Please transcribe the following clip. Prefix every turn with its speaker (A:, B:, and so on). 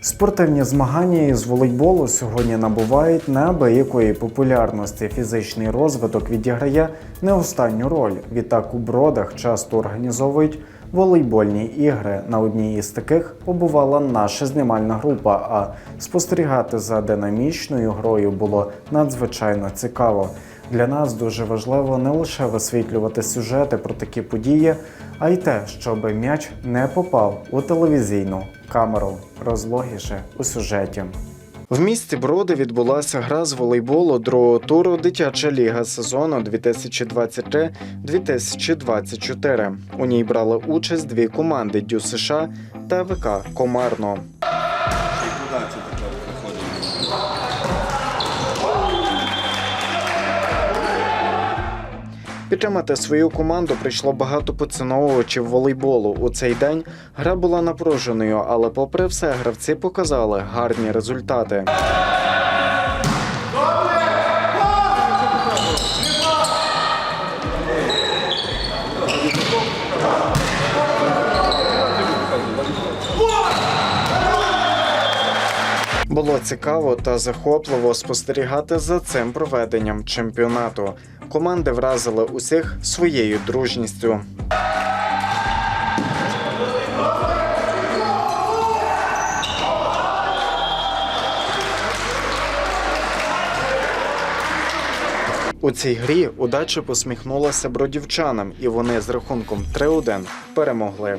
A: Спортивні змагання із волейболу сьогодні набувають неабиякої популярності. Фізичний розвиток відіграє не останню роль. Відтак у бродах часто організовують волейбольні ігри. На одній із таких побувала наша знімальна група. А спостерігати за динамічною грою було надзвичайно цікаво. Для нас дуже важливо не лише висвітлювати сюжети про такі події, а й те, щоб м'яч не попав у телевізійну камеру. Розлогіше у сюжеті. В місті Броди відбулася гра з волейболу другого туру Дитяча ліга сезону 2023-2024. У ній брали участь дві команди Дю США та ВК Комарно. Підтримати свою команду прийшло багато поціновувачів волейболу. У цей день гра була напруженою, але, попри все, гравці показали гарні результати. Було цікаво та захопливо спостерігати за цим проведенням чемпіонату. Команди вразили усіх своєю дружністю. У цій грі удача посміхнулася бродівчанам, і вони з рахунком 3-1 перемогли.